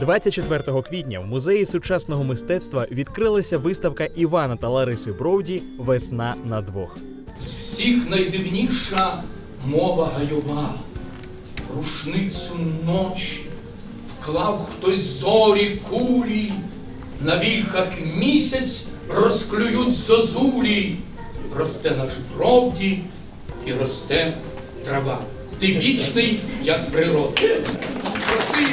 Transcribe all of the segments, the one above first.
24 квітня в музеї сучасного мистецтва відкрилася виставка Івана та Лариси Бровді Весна на двох. З всіх найдивніша мова гайова. Рушницю ночі вклав хтось зорі кулі, на вільхах місяць розклюють зозулі. Росте наш бровді і росте трава. Ти вічний, як природа. Простий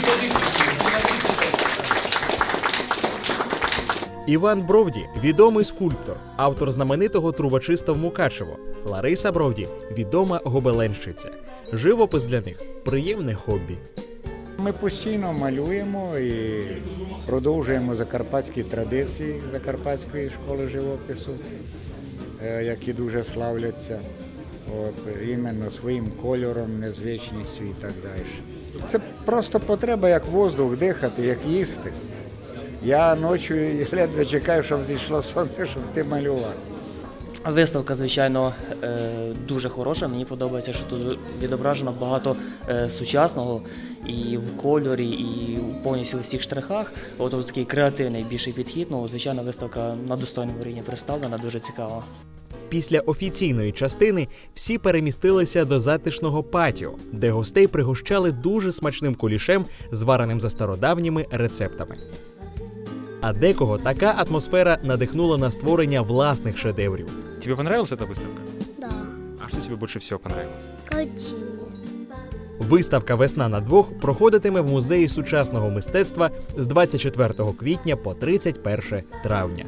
Іван Бровді відомий скульптор, автор знаменитого трубочиста в Мукачево. Лариса Бровді відома гобеленщиця. Живопис для них приємне хобі. Ми постійно малюємо і продовжуємо закарпатські традиції Закарпатської школи живопису, е, які дуже славляться. От, іменно своїм кольором, незвичністю і так далі. Це просто потреба, як воздух, дихати, як їсти. Я ночі ледве чекаю, щоб зійшло сонце, щоб ти малював. Виставка, звичайно, е, дуже хороша. Мені подобається, що тут відображено багато е, сучасного і в кольорі, і повністю у всіх штрихах. От, от такий креативний більший підхід. Ну, звичайно, виставка на достойному рівні представлена, дуже цікава. Після офіційної частини всі перемістилися до затишного патіо, де гостей пригощали дуже смачним кулішем, звареним за стародавніми рецептами. А декого така атмосфера надихнула на створення власних шедеврів. Тебе понравилась эта выставка? Да, А что тебе больше всего понравилось? картины. Виставка Весна на двох проходитиме в музеї сучасного мистецтва з 24 квітня по 31 травня.